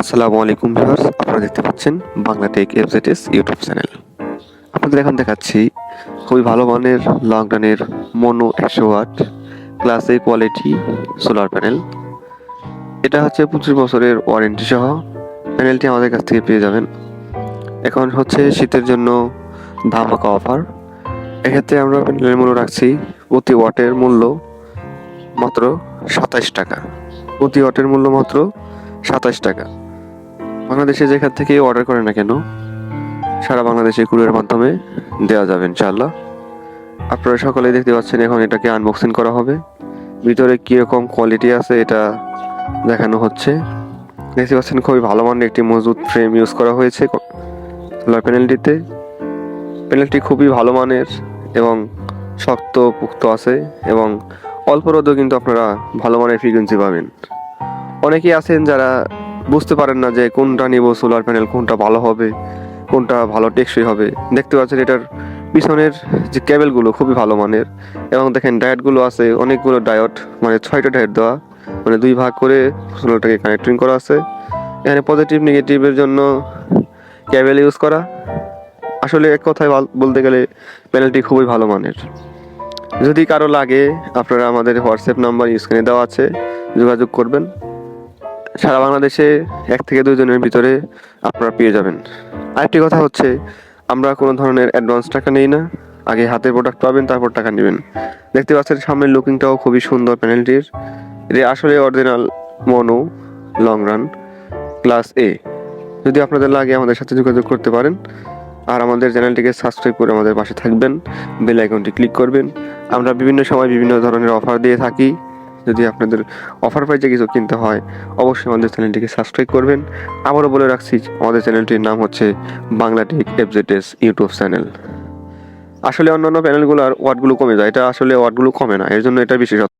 আসসালামু আলাইকুম ভিউয়ার্স, আপনারা দেখতে পাচ্ছেন বাংলা টেক এফজেটিস ইউটিউব চ্যানেল। আপনাদের এখন দেখাচ্ছি খুবই ভালো মানের লং রানের মনো একশো watt class A quality solar panel এটা হচ্ছে পঁচিশ বছরের ওয়ারেন্টি সহ প্যানেলটি আমাদের কাছ থেকে পেয়ে যাবেন। এখন হচ্ছে শীতের জন্য ধামাকা অফার এক্ষেত্রে আমরা প্যানেলের মূল্য রাখছি প্রতি ওয়াটের মূল্য মাত্র সাতাইশ টাকা। প্রতি ওয়াটের মূল্য মাত্র সাতাশ টাকা। বাংলাদেশে যেখান থেকে অর্ডার করে না কেন, সারা বাংলাদেশে কুরিয়ার মাধ্যমে দেওয়া যাবে ইনশাআল্লাহ। আপনারা সকলেই দেখতে পাচ্ছেন এখন এটাকে আনবক্সিং করা হবে। ভিতরে কীরকম কোয়ালিটি আছে এটা দেখানো হচ্ছে। দেখতে পাচ্ছেন খুবই ভালো মানের একটি মজবুত ফ্রেম ইউজ করা হয়েছে সোলার প্যানেলটিতে প্যানেলটি খুবই ভালো মানের এবং শক্ত পুক্ত আছে এবং অল্প রোদেও কিন্তু আপনারা ভালো মানের ফ্রিকোয়েন্সি পাবেন। অনেকেই আছেন যারা বুঝতে পারেন না যে কোনটা নিব সোলার প্যানেল কোনটা ভালো হবে, কোনটা ভালো টেকসই হবে। দেখতে পাচ্ছেন এটার পিছনের যে কেবেলগুলো খুবই ভালো মানের। এবং দেখেন ডায়েটগুলো আছে, অনেকগুলো ডায়ট মানে ছয়টা ডায়েট দেওয়া মানে দুই ভাগ করে সোলারটাকে কানেক্টিং করা আছে। এখানে পজিটিভ নেগেটিভের জন্য ক্যাবেল ইউজ করা। আসলে এক কথায় বলতে গেলে প্যানেলটি খুবই ভালো মানের। যদি কারও লাগে, আপনারা আমাদের হোয়াটসঅ্যাপ নাম্বার স্ক্রিনে দেওয়া আছে, যোগাযোগ করবেন। সারা বাংলাদেশে এক থেকে দুজনের ভিতরে আপনারা পেয়ে যাবেন। আরেকটি কথা হচ্ছে, আমরা কোনো ধরনের অ্যাডভান্স টাকা নেই না। আগে হাতে প্রোডাক্ট পাবেন, তারপর টাকা নেবেন। দেখতে পাচ্ছেন সামনের লুকিংটাও খুবই সুন্দর প্যানেলটির। এটি আসলে original mono long run class A যদি আপনাদের লাগে আমাদের সাথে যোগাযোগ করতে পারেন, আর আমাদের চ্যানেলটিকে সাবস্ক্রাইব করে আমাদের পাশে থাকবেন বেল আইকনটি ক্লিক করবেন। আমরা বিভিন্ন সময় বিভিন্ন ধরনের অফার দিয়ে থাকি। যদি আপনাদের অফার প্রাইজে কিছু কিনতে হয়, অবশ্যই আমাদের চ্যানেলটিকে সাবস্ক্রাইব করবেন। আবারও বলে রাখছি, আমাদের চ্যানেলটির নাম হচ্ছে বাংলা টেক এফজেটেস ইউটিউব চ্যানেল আসলে অন্যান্য প্যানেলগুলোর ওয়ার্ডগুলো কমে যায়। এটা আসলে ওয়ার্ডগুলো কমে না, এর জন্য এটা বিশেষত্ব।